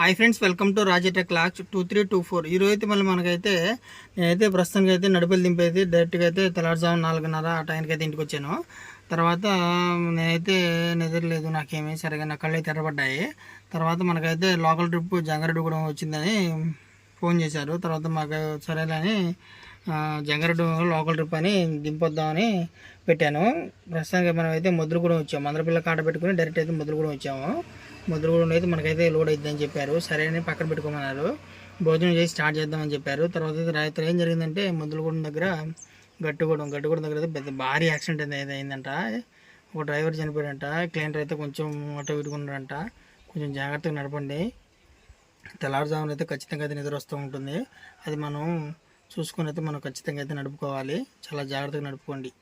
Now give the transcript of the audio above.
Hi friends welcome to Rajatech locks two three two four. ఈరోజు అయితే మళ్ళీ మనకైతే నేనైతే ప్రస్తుతానికి అయితే నడుపులు దింపేది డైరెక్ట్గా అయితే తెల్లవారుజాము నాలుగున్నర ఆ టైంకి అయితే ఇంటికి వచ్చాను. తర్వాత నేనైతే నిద్రలేదు నాకేమీ సరిగా నా కళ్ళు అయితే ఎర్రబడ్డాయి. తర్వాత మనకైతే లోకల్ ట్రిప్ జంగారెడ్డి కూడా వచ్చిందని ఫోన్ చేశారు. తర్వాత మాకు సరేలేని జంగారెడ్డి లోకల్ ట్రిప్ అని దింపొద్దామని పెట్టాను. ప్రస్తుతానికి మనం అయితే ముద్రగూడెం వచ్చాము మందరపిల్ల కాట పెట్టుకుని డైరెక్ట్ అయితే ముద్రగూడెం వచ్చాము. ముద్రగూడెం అయితే మనకైతే లోడ్ అయిద్దని చెప్పారు. సరే అని పక్కన పెట్టుకోమన్నారు. భోజనం చేసి స్టార్ట్ చేద్దామని చెప్పారు. తర్వాత అయితే రాత్రి ఏం జరిగిందంటే ముద్రగూడెం దగ్గర గట్టుగూడెం గట్టుగూడెం దగ్గర అయితే పెద్ద భారీ యాక్సిడెంట్ అయితే అయిందంట. ఒక డ్రైవర్ చనిపోయాడంట. క్లయింటర్ అయితే కొంచెం అటు ఇటుకున్నాడంట కొంచెం జాగ్రత్తగా నడపండి. తెల్లవారుజామున అయితే ఖచ్చితంగా అయితే నిద్ర వస్తూ ఉంటుంది. అది మనం చూసుకొని అయితే మనం ఖచ్చితంగా అయితే నడుపుకోవాలి. చాలా జాగ్రత్తగా నడుపుకోండి.